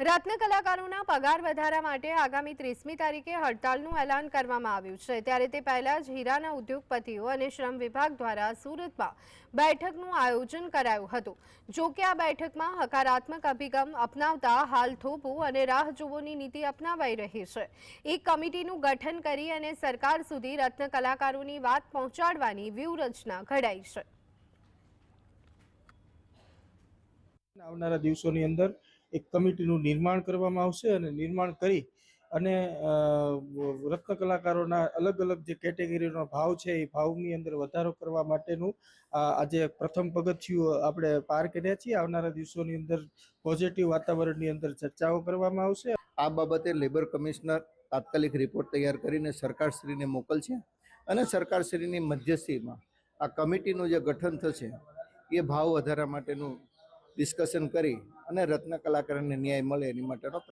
રત્ન કલાકારોના પગાર વધારા માટે આગામી ત્રીસમી તારીખે હડતાલનું એલાન કરવામાં આવ્યું છે. ત્યારે તે પહેલા જ હીરાના ઉદ્યોગપતિઓ અને શ્રમ વિભાગ દ્વારા સુરતમાં બેઠકનું આયોજન કરાયું હતું. જો કે આ બેઠકમાં હકારાત્મક અભિગમ અપનાવતા હાલ થોપવું અને રાહ જોવોની નીતિ અપનાવાઈ રહી છે. એક કમિટીનું ગઠન કરી અને સરકાર સુધી રત્ન કલાકારોની વાત પહોંચાડવાની વ્યૂહરચના ઘડાઈ છે. આવનારા દિવસોની અંદર એક કમિટીનું નિર્માણ કરવામાં આવશે અને નિર્માણ કરી અને રત્ન કલાકારોના અલગ અલગ જે કેટેગરીનો ભાવ છે એ ભાવની અંદર વધારો કરવા માટેનું આજે પ્રથમ પગથિયું આપણે પાર કર્યા છીએ. આવનારા દિવસોની અંદર પોઝિટિવ વાતાવરણની અંદર ચર્ચાઓ કરવામાં આવશે. આ બાબતે લેબર કમિશનર તાત્કાલિક રિપોર્ટ તૈયાર કરીને સરકારશ્રીને મોકલશે અને સરકારશ્રીની મધ્યસ્થીમાં આ કમિટીનું જે ગઠન થશે એ ભાવ વધારા માટેનું ડિસ્કશન કરી અને રત્ન કલાકારને ન્યાય મળે એની માટેનો